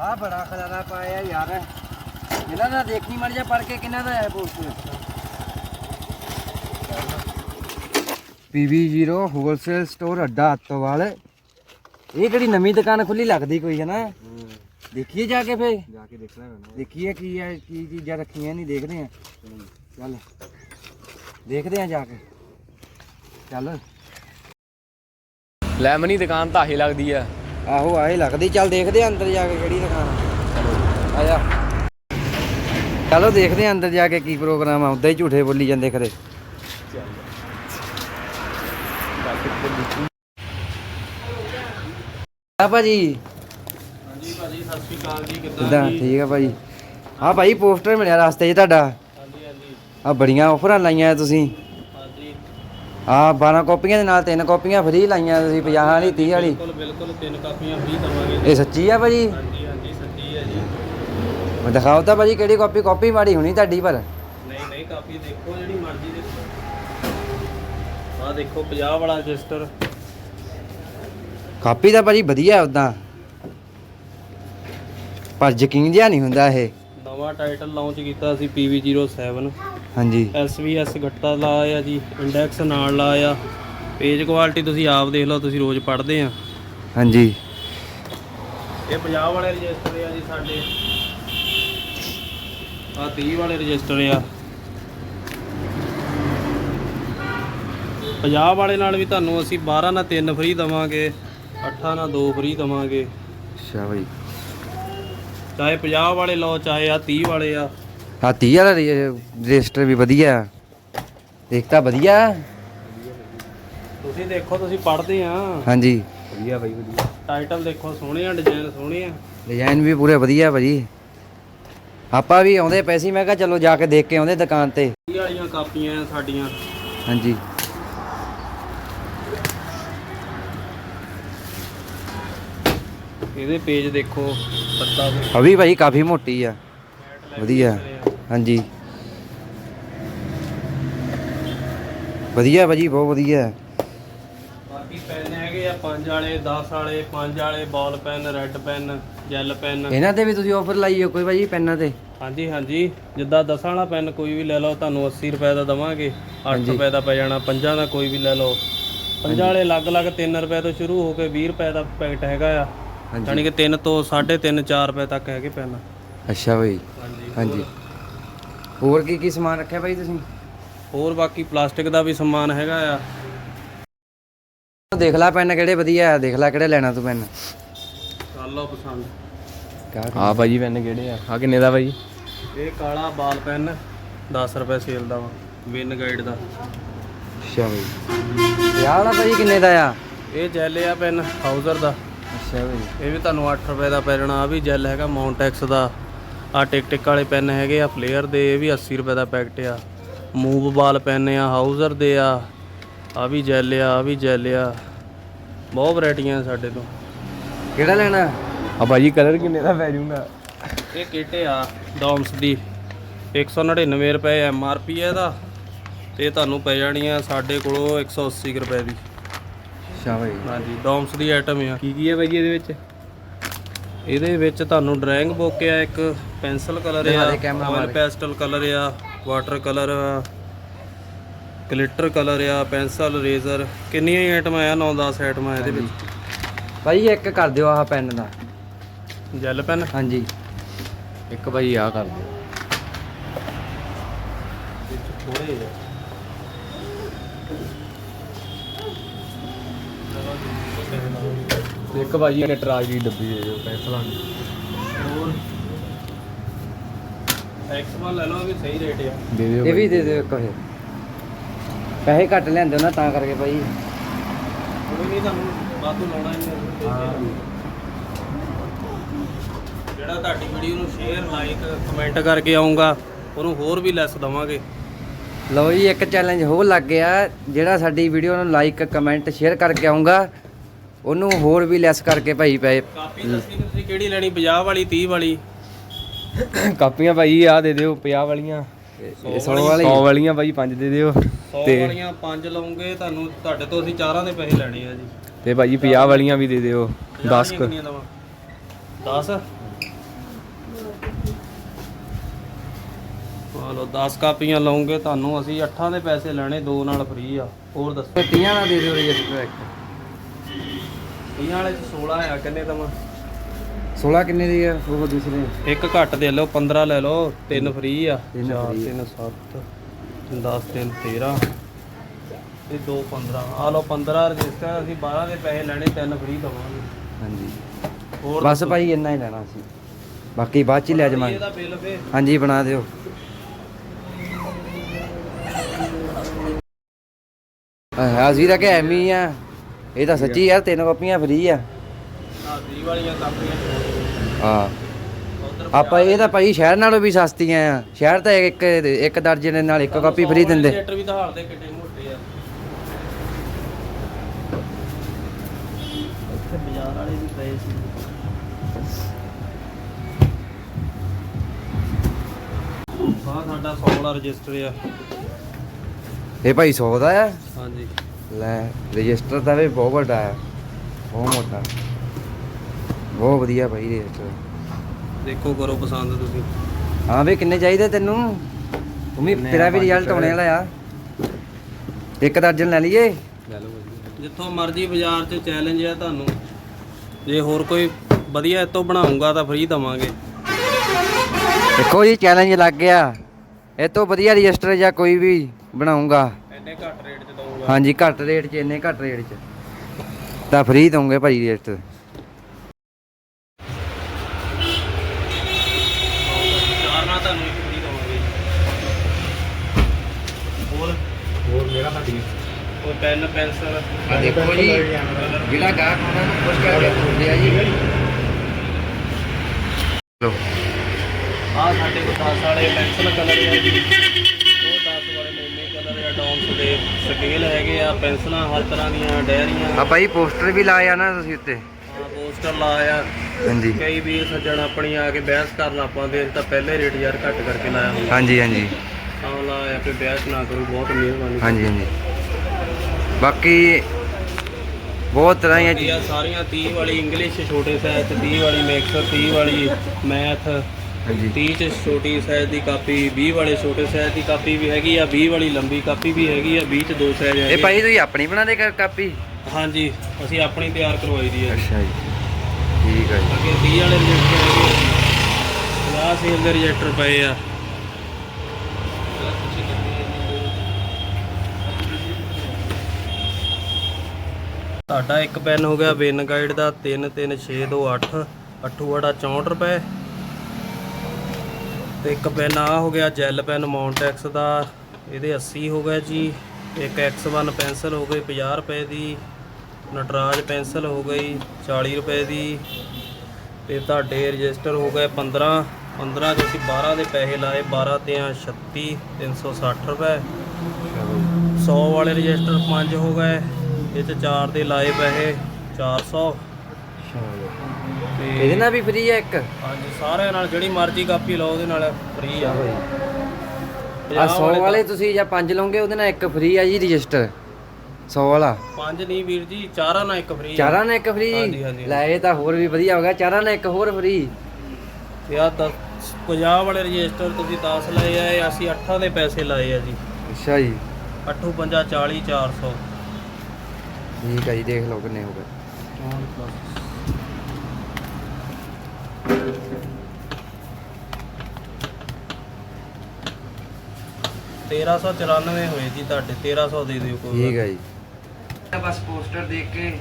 ਆ ਬੜਾ ਖਲਾਰਾ ਪਾਇਆ ਯਾਰ। ਇਹਨਾਂ ਦਾ ਦੇਖੀ ਮਰ ਜਾ ਪੜ ਕੇ ਕਿੰਨਾ ਦਾ ਹੈ ਪੋਸਟਰ PB0 ਹੋਲਸੇਲ ਸਟੋਰ ਅੱਡਾ ਅੱਤੋਵਾਲ। ਇਹ ਕਿਹੜੀ ਨਵੀਂ ਦੁਕਾਨ ਖੁੱਲੀ ਲੱਗਦੀ ਕੋਈ ਹੈ। ਨਾ ਦੇਖੀਏ ਜਾ ਕੇ ਫੇ ਜਾ ਕੇ ਦੇਖਣਾ ਪੈਣਾ। ਦੇਖੀਏ ਕੀ ਹੈ ਕੀ ਚੀਜ਼ਾਂ ਰੱਖੀਆਂ ਨਹੀਂ ਦੇਖਦੇ ਆ। ਚੱਲ। ਦੇਖਦੇ ਆ ਜਾ ਕੇ। ਚੱਲ। ਲੈਮਨੀ ਦੁਕਾਨ ਤਾਂ ਆਹੀ ਲੱਗਦੀ ਆ। ਆਹੋ ਆਹੀ ਲੱਗਦੀ। ਚੱਲ ਦੇਖਦੇ ਆ ਅੰਦਰ ਜਾ ਕੇ ਕਿਹੜੀ ਦੁਕਾਨ ਆ। ਜਾ ਚਲੋ ਦੇਖਦੇ ਆ ਅੰਦਰ ਜਾ ਕੇ ਕੀ ਪ੍ਰੋਗਰਾਮ ਆ। ਉਦਾਂ ਹੀ ਝੂਠੇ ਬੋਲੀ ਜਾਂਦੇ ਖਰੇ। ਆ ਭਾਜੀ। ਹਾਂਜੀ ਭਾਜੀ ਸਤਿ ਸ਼੍ਰੀ ਅਕਾਲ ਜੀ ਕਿੱਦਾਂ ਠੀਕ ਆ ਭਾਜੀ। ਆ ਭਾਈ ਪੋਸਟਰ ਮਿਲਿਆ ਰਸਤੇ 'ਚ ਤੁਹਾਡਾ। ਹਾਂਜੀ ਹਾਂਜੀ। ਆ ਬੜੀਆਂ ਆਫਰਾਂ ਲਾਈਆਂ ਤੁਸੀਂ। ਆ 12 ਕਾਪੀਆਂ ਦੇ ਨਾਲ ਤਿੰਨ ਕਾਪੀਆਂ ਫ੍ਰੀ ਲਾਈਆਂ ਤੁਸੀਂ 50 ਵਾਲੀ 30 ਵਾਲੀ। ਬਿਲਕੁਲ ਬਿਲਕੁਲ ਤਿੰਨ ਕਾਪੀਆਂ ਫ੍ਰੀ ਦਵਾਂਗੇ ਇਹ ਸੱਚੀ ਆ ਭਾਜੀ? ਹਾਂਜੀ ਹਾਂਜੀ ਸੱਚੀ ਹੈ ਜੀ। ਮੈਂ ਦਿਖਾਓ ਤਾਂ ਭਾਜੀ ਕਿਹੜੀ ਕਾਪੀ ਕਾਪੀ ਮਾੜੀ ਹੋਣੀ ਤੁਹਾਡੀ ਪਰ। ਨਹੀਂ ਨਹੀਂ ਕਾਪੀ ਦੇਖੋ ਜਿਹੜੀ ਮਰਜ਼ੀ ਦੇਖੋ। ਆਹ ਦੇਖੋ 50 ਵਾਲਾ ਰਜਿਸਟਰ। ਕਾਪੀ ਤਾਂ ਭਾਜੀ ਵਧੀਆ ਉਦਾਂ ਪਰ ਯਕੀਨ ਜਿਹਾ ਨਹੀਂ ਹੁੰਦਾ ਇਹ। ਨਵਾਂ ਟਾਈਟਲ ਲਾਂਚ ਕੀਤਾ ਸੀ PV07 ਹਾਂਜੀ। SVS ਗੱਟਾ ਲਾਇਆ ਜੀ ਇੰਡੈਕਸ ਨਾਲ ਲਾਇਆ। ਪੇਜ ਕੁਆਲਿਟੀ ਤੁਸੀਂ ਆਪ ਦੇਖ ਲਓ ਤੁਸੀਂ ਰੋਜ਼ ਪੜ੍ਹਦੇ ਆ। ਹਾਂਜੀ। ਇਹ 50 ਵਾਲੇ ਰਜਿਸਟਰ ਆ ਜੀ ਸਾਡੇ। ਆ 30 ਵਾਲੇ ਰਜਿਸਟਰ ਆ। 50 ਵਾਲੇ ਨਾਲ ਵੀ ਤੁਹਾਨੂੰ ਅਸੀਂ 12 ਨਾਲ 3 ਫ੍ਰੀ ਦਵਾਂਗੇ 8 ਨਾਲ 2 ਫ੍ਰੀ ਦਵਾਂਗੇ। ਅੱਛਾ ਭਾਈ ਚਾਹੇ 50 ਵਾਲੇ ਲਓ ਚਾਹੇ ਆ 30 ਵਾਲੇ ਆ। ਆ 30 ਵਾਲਾ ਰਜਿਸਟਰ ਵੀ ਵਧੀਆ। ਦੇਖਤਾ ਵਧੀਆ। ਤੁਸੀਂ ਦੇਖੋ ਤੁਸੀਂ ਪੜ੍ਹਦੇ ਆ। ਹਾਂਜੀ। ਵਧੀਆ ਬਾਈ ਵਧੀਆ। ਟਾਈਟਲ ਦੇਖੋ ਸੋਹਣੇ ਆ ਡਿਜ਼ਾਈਨ ਸੋਹਣੇ ਆ। ਡਿਜ਼ਾਈਨ ਵੀ ਪੂਰੇ ਵਧੀਆ ਭਾਜੀ। ਆਪਾਂ ਵੀ ਆਉਂਦੇ ਪਏ ਸੀ ਮੈਂ ਕਿਹਾ ਚਲੋ ਜਾ ਕੇ ਦੇਖ ਕੇ ਆਉਂਦੇ ਦੁਕਾਨ ਤੇ। ਇਹ ਵਾਲੀਆਂ ਕਾਪੀਆਂ ਆ ਸਾਡੀਆਂ। ਹਾਂਜੀ। ਇਹਦੇ ਪੇਜ ਦੇਖੋ ਪੱਤਾ ਅਭੀ ਭਾਈ ਕਾਫੀ ਮੋਟੀ ਆ। ਵਧੀਆ। ਹਾਂਜੀ। ਵਧੀਆ ਭਾਜੀ ਬਹੁਤ ਵਧੀਆ। ਬਾਕੀ ਪੈਨ ਹੈਗੇ ਆ 5 ਵਾਲੇ 10 ਵਾਲੇ 5 ਵਾਲੇ ball pen red pen gel pen. ਇਹਨਾਂ ਤੇ ਵੀ ਤੁਸੀਂ ਆਫਰ ਲਾਈ ਹੋ ਕੋਈ ਭਾਜੀ ਪੈਨਾਂ ਤੇ? ਹਾਂਜੀ ਹਾਂਜੀ। ਜਿੱਦਾਂ 10 ਵਾਲਾ ਪੈਨ ਕੋਈ ਵੀ ਲੈ ਲਓ ਤੁਹਾਨੂੰ 80 ਰੁਪਏ ਦਾ ਦਵਾਂਗੇ। 8 ਰੁਪਏ ਦਾ ਪੈ ਜਾਣਾ ਪੰਜਾਂ ਦਾ ਕੋਈ ਵੀ ਲੈ ਲਓ। ਪੰਜਾਂ ਵਾਲੇ ਅਲੱਗ-ਅਲੱਗ 3 ਰੁਪਏ ਤੋਂ ਸ਼ੁਰੂ ਹੋ ਕੇ 20 ਰੁਪਏ ਦਾ ਪੈਕਟ ਹੈਗਾ ਆ। ਯਾਨੀ ਕਿ 3 ਤੋਂ 3.5 4 ਰੁਪਏ ਤੱਕ ਹੈਗੇ ਪੈਨ। ਅੱਛਾ ਭਾਈ ਹਾਂਜੀ। ਹੋਰ ਕੀ ਕੀ ਸਮਾਨ ਰੱਖਿਆ ਭਾਈ ਤੁਸੀਂ? ਹੋਰ ਬਾਕੀ ਪਲਾਸਟਿਕ ਦਾ ਵੀ ਸਮਾਨ ਹੈਗਾ ਆ। ਦੇਖ ਲੈ ਪੈਨ ਕਿਹੜੇ ਵਧੀਆ ਆ ਦੇਖ ਲੈ ਕਿਹੜੇ ਲੈਣਾ ਤੂੰ ਪੈਨ। ਕਰ ਲਓ ਪਸੰਦ। ਕਾ ਆ ਭਾਜੀ ਪੈਨ ਕਿਹੜੇ ਆ? ਆ ਕਿੰਨੇ ਦਾ ਭਾਜੀ ਇਹ ਕਾਲਾ ਬਾਲ ਪੈਨ 10 ਰੁਪਏ ਸੇਲ ਦਾ ਵਾ ਵਿਨ ਗਾਈਡ ਦਾ। ਅੱਛਾ ਭਾਈ। ਇਹ ਵਾਲਾ ਭਾਜੀ ਕਿੰਨੇ ਦਾ ਆ? ਇਹ ਜੈਲ ਆ ਪੈਨ ਹਾਊਜ਼ਰ ਦਾ। ਅੱਛਾ ਭਾਈ। ਇਹ ਵੀ ਤੁਹਾਨੂੰ 8 ਰੁਪਏ ਦਾ ਪੈ ਜਾਣਾ ਆ ਵੀ ਜੈਲ ਹੈਗਾ ਮਾਉਂਟੈਕਸ ਦਾ। ਆ ਟਿਕ ਟਿਕ ਵਾਲੇ ਪੈਨ ਹੈਗੇ ਆ ਫਲੇਅਰ ਦੇ ਇਹ ਵੀ 80 ਰੁਪਏ ਦਾ ਪੈਕਟ ਆ। ਮੂਵ ਬਾਲ ਪੈਨ ਆ ਹਾਊਜ਼ਰ ਦੇ ਆ ਆ ਵੀ ਜੈਲ ਆ ਆ ਵੀ ਜੈਲ ਆ। ਬਹੁਤ ਵੈਰਾਈਟੀਆਂ ਸਾਡੇ ਤੋਂ। ਕਿਹੜਾ ਲੈਣਾ? ਆ ਭਾਜੀ ਕਲਰ ਕਿੰਨੇ ਦਾ ਪੈ ਜੂਗਾ? ਇਹ ਕਿੱਟ ਆ ਡੋਮਸ ਦੀ। 199 ਰੁਪਏ ਐਮ ਆਰ ਪੀ ਹੈ ਇਹਦਾ। ਤੇ ਤੁਹਾਨੂੰ ਪੈ ਜਾਣੀਆਂ ਸਾਡੇ ਕੋਲੋਂ 180 ਕੁ ਰੁਪਏ ਦੀ। ਅੱਛਾ ਭਾਈ। ਹਾਂਜੀ ਡੋਮਸ ਦੀ ਆਈਟਮ ਆ। ਕੀ ਕੀ ਹੈ ਭਾਜੀ ਇਹਦੇ ਵਿੱਚ? ਇਹਦੇ ਵਿੱਚ ਤੁਹਾਨੂੰ ਡਰਾਇੰਗ ਬੁੱਕ ਆ ਇੱਕ ਪੈਨਸਲ ਕਲਰ ਆ ਆਇਲ। ਪੈਸਟਲ ਕਲਰ ਆ ਵਾਟਰ ਕਲਰ ਆ ਗਲਿਟਰ ਕਲਰ ਆ ਪੈਨਸਲ ਰੇਜ਼ਰ ਕਿੰਨੀਆਂ ਹੀ ਆਈਟਮਾਂ ਆ 9-10 ਆਈਟਮਾਂ ਇਹਦੇ ਵਿੱਚ। ਭਾਈ ਇੱਕ ਕਰ ਦਿਓ ਆਹ ਪੈਨ ਦਾ। ਜੈਲ ਪੈਨ ਹਾਂਜੀ। ਇੱਕ ਭਾਜੀ ਆ ਕਰ ਦਿਓ। ਥੋੜੇ ਜਿਹਾ ਇੱਕ ਭਾਜੀ ਨਟਰਾਜ ਦੀ ਡੱਬੀ ਦੇ ਦਿਓ ਪੈਨਸਲਾਂ ਦੀ। ਹੋਰ? ਐਕਸ1 ਲੈ ਲਓ ਵੀ ਸਹੀ ਰੇਟ ਆ। ਦੇ ਦਿਓ ਇਹ ਵੀ ਦੇ ਦਿਓ ਇੱਕ ਇਹ ਪੈਸੇ ਘੱਟ ਲੈਂਦੇ ਹੋ ਨਾ ਤਾਂ ਕਰਕੇ ਭਾਈ ਕੋਈ ਨਹੀਂ ਤੁਹਾਨੂੰ ਵਾਧੂ ਲਾਉਣਾ ਹੀ। ਨਹੀਂ ਜਿਹੜਾ ਤੁਹਾਡੀ ਵੀਡੀਓ ਨੂੰ ਸ਼ੇਅਰ ਲਾਈਕ ਕਮੈਂਟ ਕਰਕੇ ਆਉਂਗਾ ਉਹਨੂੰ ਹੋਰ ਵੀ ਲੈਸ ਦਵਾਂਗੇ। ਲਓ ਜੀ ਇੱਕ ਚੈਲੰਜ ਹੋਰ ਲੱਗ ਗਿਆ। ਜਿਹੜਾ ਸਾਡੀ ਵੀਡੀਓ ਨੂੰ ਲਾਈਕ ਕਮੈਂਟ ਸ਼ੇਅਰ ਕਰਕੇ ਆਉਂਗਾ ਉਹਨੂੰ ਹੋਰ ਵੀ ਲੈਸ ਕਰਕੇ ਭਾਈ ਪਏ। ਕਿਹੜੀ ਲੈਣੀ 50 ਵਾਲੀ 30 ਵਾਲੀ? ਕਾਪੀਆਂ ਭਾਈ ਆ ਦੇ ਦਿਓ 50 ਵਾਲੀਆਂ। 100 ਵਾਲੀਆਂ 100 ਵਾਲੀਆਂ ਭਾਈ 5 ਦੇ ਦਿਓ। 100 ਵਾਲੀਆਂ 5 ਲਵਾਂਗੇ ਤੁਹਾਨੂੰ ਤੁਹਾਡੇ ਤੋਂ ਅਸੀਂ ਚਾਰਾਂ ਦੇ ਪੈਸੇ ਲੈਣੇ ਆ ਜੀ। ਤੇ ਭਾਈ 50 ਵਾਲੀਆਂ ਵੀ ਦੇ ਦਿਓ 10 10 ਚਲੋ 10 ਕਾਪੀਆਂ ਲਵਾਂਗੇ ਤੁਹਾਨੂੰ ਅਸੀਂ 8 ਦੇ ਪੈਸੇ ਲੈਣੇ ਦੋ ਨਾਲ ਫ੍ਰੀ ਆ। ਹੋਰ ਦੱਸੋ। 30 ਨਾਲ ਦੇ ਦਿਓ ਰਜਿਸਟਰ ਇੱਕ। ਇਹਨਾਂ ਵਾਲੇ ਚ 16 ਆ ਕਿੰਨੇ ਦਵਾਂ? 16 ਕਿੰਨੇ ਦੀ ਆ? ਉਹ ਦੂਸਰੇ ਇੱਕ ਘੱਟ ਦੇ ਲਓ 15 ਲੈ ਲਓ ਤਿੰਨ ਫ੍ਰੀ ਆ। ਤਿੰਨ 4 free 3 7 10 3 13 ਤੇ 2 15 ਆ ਲਓ 15 ਰਜਿਸਟਰ ਅਸੀਂ 12 ਦੇ ਪੈਸੇ ਲੈਣੇ ਤਿੰਨ ਫ੍ਰੀ ਦਵਾਂਗੇ। ਹਾਂਜੀ। ਹੋਰ ਬਸ ਭਾਈ ਇੰਨਾ ਹੀ ਲੈਣਾ ਸੀ ਬਾਕੀ ਬਾਅਦ ਚ ਹੀ ਲੈ ਜਾਵਾਂਗੇ। ਇਹਦਾ ਬਿੱਲ ਫੇ ਹਾਂਜੀ ਬਣਾ ਦਿਓ। ਹਾਂ ਅਸੀਂ ਤਾਂ ਕਿ ਐਵੇਂ ਹੀ ਆ। ਇਹ ਤਾਂ ਸੱਚੀ ਯਾਰ ਤਿੰਨ ਕਾਪੀਆਂ ਫ੍ਰੀ ਆ। ਆ 20 ਵਾਲੀਆਂ ਕਾਪੀਆਂ। ਹਾਂ। ਉਧਰ ਆਪਾਂ ਇਹ ਤਾਂ ਭਾਈ ਸ਼ਹਿਰ ਨਾਲੋਂ ਵੀ ਸਸਤੀਆਂ ਆ। ਸ਼ਹਿਰ ਤਾਂ ਇੱਕ ਇੱਕ ਦਰਜਨ ਦੇ ਨਾਲ ਇੱਕ ਕਾਪੀ ਫ੍ਰੀ ਦਿੰਦੇ। ਰਜਿਸਟਰ ਵੀ ਤਾਂ ਹਾਲ ਦੇ ਕਿੱਡੇ ਮੋਟੇ ਆ। ਇੱਥੇ ਬਾਜ਼ਾਰ ਵਾਲੇ ਵੀ ਪਏ ਸੀ। ਆ ਸਾਡਾ 100 ਵਾਲਾ ਰਜਿਸਟਰ ਆ। ਇਹ ਭਾਈ 100 ਦਾ ਆ? ਹਾਂਜੀ। ਲੈ ਰਜਿਸਟਰ ਤਾਂ ਵੀ ਬਹੁਤ ਵੱਡਾ ਆ ਬਹੁਤ ਮੋਟਾ। ਬਹੁਤ ਵਧੀਆ ਭਾਈ ਰਜਿਸਟਰ। ਦੇਖੋ ਕਰੋ ਪਸੰਦ ਤੁਸੀਂ। ਹਾਂ ਵੀ ਕਿੰਨੇ ਚਾਹੀਦੇ ਤੈਨੂੰ? ਤੂੰ ਵੀ ਕਿੰਨੇ ਤੇਰਾ? ਵੀ ਪੰਜ ਰਿਜ਼ਲਟ ਆਉਣੇ ਵਾਲਾ ਆ। ਇੱਕ ਦਰਜਨ ਲੈ ਲਈਏ। ਲੈ ਲਓ ਜਿੱਥੋਂ ਮਰਜ਼ੀ ਬਾਜ਼ਾਰ 'ਚ ਚੈਲੰਜ ਆ ਤੁਹਾਨੂੰ। ਜੇ ਹੋਰ ਕੋਈ ਵਧੀਆ ਇਤੋਂ ਬਣਾਉਂਗਾ ਤਾਂ ਫ੍ਰੀ ਦਵਾਂਗੇ। ਦੇਖੋ ਜੀ ਚੈਲੰਜ ਲੱਗ ਗਿਆ। ਇਹ ਤੋਂ ਵਧੀਆ ਰਜਿਸਟਰ ਜਾਂ ਕੋਈ ਵੀ ਬਣਾਉਂਗਾ ਇੰਨੇ ਘੱਟ ਰੇਟ 'ਚ ਹਾਂਜੀ ਘੱਟ ਰੇਟ 'ਚ ਇੰਨੇ ਘੱਟ ਰੇਟ 'ਚ। ਤਾਂ ਫ੍ਰੀ ਦਊਂਗੇ ਭਾਈ ਮੇਰਾ ਸਾਡੀ ਕੋਈ ਪੈਨ ਪੈਨਸਲ? ਆ ਦੇਖੋ ਜੀ ਜਿਹੜਾ ਗਾਹਕ ਉਹਨਾਂ ਨੂੰ ਖੁਸ਼ ਕਰਕੇ ਆ ਜੀ। ਲੋ ਆ ਸਾਡੇ ਕੋਲ 10 ਵਾਲੇ ਪੈਨਸਲ ਕਲਰ ਆ ਜੀ। ਉਹ 10 ਵਾਲੇ ਆ ਡੌਮਸ ਦੇ ਸਕੇਲ ਹੈਗੇ ਆ ਪੈਨਸਲਾਂ ਹਰ ਤਰ੍ਹਾਂ ਦੀਆਂ ਡੈਰੀਆਂ ਆ ਭਾਈ ਪੋਸਟਰ ਵੀ ਲਾਇਆ ਨਾ ਤੁਸੀਂ ਉੱਤੇ। ਆ ਪੋਸਟਰ ਲਾਇਆ ਹਾਂਜੀ। ਕਈ ਵੀਰ ਸੱਜਣ ਆਪਣੀ ਆ ਕੇ ਬਹਿਸ ਕਰਨ ਪਾਉਂਦੇ ਅਸੀਂ ਤਾਂ ਪਹਿਲੇ ਰੇਟ ਯਾਰ ਘੱਟ ਕਰਕੇ ਲਾਇਆ ਹੁੰਦਾ ਹਾਂਜੀ ਹਾਂਜੀ। ਤਾਂ ਲਾਇਆ ਕਿ ਬਹਿਸ ਨਾ ਕਰੋ ਬਹੁਤ ਮਿਹਰਬਾਨੀ। ਹਾਂਜੀ ਹਾਂਜੀ। ਬਾਕੀ ਬਹੁਤ ਤਰ੍ਹਾਂ ਦੀਆਂ ਸਾਰੀਆਂ 30 ਵਾਲੀ ਇੰਗਲਿਸ਼ ਛੋਟੇ ਸਾਈਜ਼ ਤੇ 30 ਵਾਲੀ ਮਿਕਸ 30 ਵਾਲੀ ਮੈਥ ਹਾਂਜੀ। 30 ਚ ਛੋਟੀ ਸਾਈਜ਼ ਦੀ ਕਾਪੀ 20 ਵਾਲੇ ਛੋਟੇ ਸਾਈਜ਼ ਦੀ ਕਾਪੀ ਵੀ ਹੈਗੀ ਆ 20 ਵਾਲੀ ਲੰਬੀ ਕਾਪੀ ਵੀ ਹੈਗੀ ਆ 20 ਚ ਦੋ ਸਾਈਜ਼ ਇਹ ਹੈਗੇ ਭਾਈ ਤੁਸੀਂ ਆਪਣੀ ਬਣਾਦੇ ਕਾਪੀ? ਹਾਂਜੀ ਅਸੀਂ ਆਪਣੀ ਤਿਆਰ ਕਰਵਾਈ ਦੀ ਹੈ ਅੱਛਾ ਜੀ। ਠੀਕ ਹੈ ਜੀ। ਅੱਗੇ 30 ਵਾਲੇ ਰਜਿਸਟਰ ਹੈਗੇ 50 ਸੇਲ ਦੇ ਰਜਿਸਟਰ ਪਏ ਆ। ਤੁਹਾਡਾ ਇੱਕ ਪੈਨ ਹੋ ਗਿਆ ਵਿਨ ਗਾਈਡ ਦਾ 33628 ਅੱਠੂ ਵਾੜਾ 64 ਰੁਪਏ। ਤੇ ਇੱਕ ਪੈਨ ਆ ਹੋ ਗਿਆ ਜੈਲ ਪੈਨ ਮੌਂਟੈਕਸ ਦਾ, ਇਹਦੇ 80 ਹੋ ਗਏ ਜੀ, ਇੱਕ X1 ਪੈਨਸਲ ਹੋ ਗਈ 50 ਰੁਪਏ ਦੀ, ਨਟਰਾਜ ਪੈਨਸਲ ਹੋ ਗਈ 40 ਰੁਪਏ ਦੀ ਤੇ ਤੁਹਾਡੇ ਰਜਿਸਟਰ ਹੋ ਗਏ 15 15 ਜੋ ਅਸੀਂ 12 ਦੇ ਪੈਸੇ ਲਾਏ 12 ਤੇ ਆ 36 360 ਰੁਪਏ। 100 ਵਾਲੇ ਰਜਿਸਟਰ 5 ਹੋ ਗਏ, ਇਹ ਚ 4 ਦੇ ਲਾਏ ਪੈਸੇ 400 ਤੇ ਇਹਦੇ ਨਾਲ ਵੀ ਫ੍ਰੀ ਹੈ ਇੱਕ? ਹਾਂਜੀ ਸਾਰਿਆਂ ਨਾਲ ਜਿਹੜੀ ਮਰਜ਼ੀ ਕਾਪੀ ਲਓ ਉਹਦੇ ਨਾਲ ਫ੍ਰੀ ਆ। ਆ 100 ਵਾਲੇ ਤੁਸੀਂ ਜਾਂ 5 ਲਓਗੇ ਉਹਦੇ ਨਾਲ ਇੱਕ ਫ੍ਰੀ ਆ ਜੀ ਰਜਿਸਟਰ 100 ਵਾਲਾ। ਪੰਜ ਨਹੀਂ ਵੀਰ ਜੀ ਚਾਰਾਂ ਨਾਲ ਇੱਕ ਫ੍ਰੀ ਚਾਰਾਂ ਨਾਲ ਇੱਕ ਫ੍ਰੀ ਜੀ। ਲੈ ਇਹ ਤਾਂ ਹੋਰ ਵੀ ਵਧੀਆ ਹੋ ਗਿਆ। ਚਾਰਾਂ ਨਾਲ ਇੱਕ ਹੋਰ ਫ੍ਰੀ ਤੇ ਆ 50 ਵਾਲੇ ਰਜਿਸਟਰ ਤੁਸੀਂ 10 ਲਏ ਆ ਅਸੀਂ 8 ਦੇ ਪੈਸੇ ਲਾਏ ਆ ਜੀ। ਅੱਛਾ ਜੀ। 8 50 40 400 ਠੀਕ ਹੈ ਜੀ ਦੇਖ ਲਓ ਕਿੰਨੇ ਹੋ ਗਏ। 1394 ਹੋਏ ਜੀ ਤੁਹਾਡੇ 1300 ਦੇ ਦਿਓ ਕੋਈ ਠੀਕ ਹੈ ਜੀ। ਬਸ ਪੋਸਟਰ ਦੇਖ ਕੇ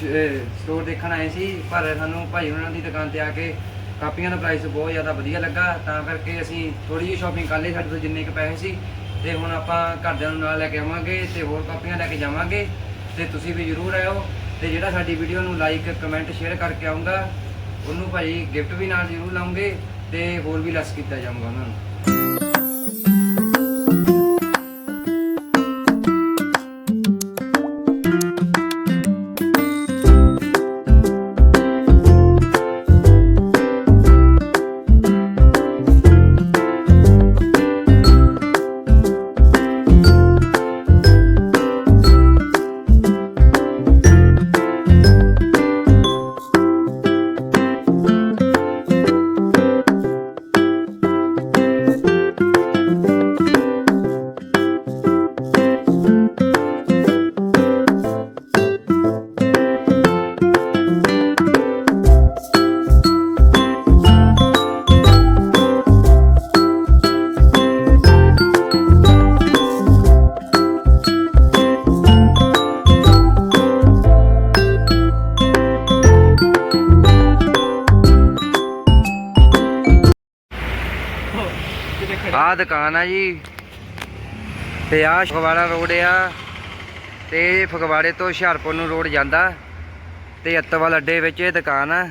ਸਟੋਰ ਦੇਖਣ ਆਏ ਸੀ ਪਰ ਸਾਨੂੰ ਭਾਈ ਉਹਨਾਂ ਦੀ ਦੁਕਾਨ ਤੇ ਆ ਕੇ ਕਾਪੀਆਂ ਦਾ ਪ੍ਰਾਈਸ ਬਹੁਤ ਜ਼ਿਆਦਾ ਵਧੀਆ ਲੱਗਾ ਤਾਂ ਕਰਕੇ ਅਸੀਂ ਥੋੜੀ ਜਿਹੀ ਸ਼ਾਪਿੰਗ ਕਰ ਲਈ ਸਾਡੇ ਤੋਂ ਜਿੰਨੇ ਕੁ ਪੈਸੇ ਸੀ। ਤੇ ਹੁਣ ਆਪਾਂ ਘਰਦਿਆਂ ਨੂੰ ਨਾਲ ਲੈ ਕੇ ਆਵਾਂਗੇ ਤੇ ਹੋਰ ਕਾਪੀਆਂ ਲੈ ਕੇ ਜਾਵਾਂਗੇ। ਤੇ ਤੁਸੀਂ ਵੀ ਜ਼ਰੂਰ ਆਇਓ ਤੇ ਜਿਹੜਾ ਸਾਡੀ ਵੀਡੀਓ ਨੂੰ ਲਾਈਕ ਕਮੈਂਟ ਸ਼ੇਅਰ ਕਰਕੇ ਆਉਂਗਾ ਉਹਨੂੰ ਭਾਈ ਗਿਫਟ ਵੀ ਨਾਲ ਜ਼ਰੂਰ ਲਾਉਂਗੇ ਤੇ ਹੋਰ ਵੀ ਲੈਸ ਕੀਤਾ ਜਾਊਗਾ ਉਹਨਾਂ ਨੂੰ। ਆਹ ਦੁਕਾਨ ਆ ਜੀ। ਤੇ ਆਹ ਫਗਵਾੜਾ ਰੋਡ ਆ। ਤੇ ਫਗਵਾੜੇ ਤੋਂ ਹੁਸ਼ਿਆਰਪੁਰ ਨੂੰ ਰੋਡ ਜਾਂਦਾ। ਤੇ ਅੱਤਵਾਲ ਅੱਡੇ ਵਿੱਚ ਇਹ ਦੁਕਾਨ ਆ।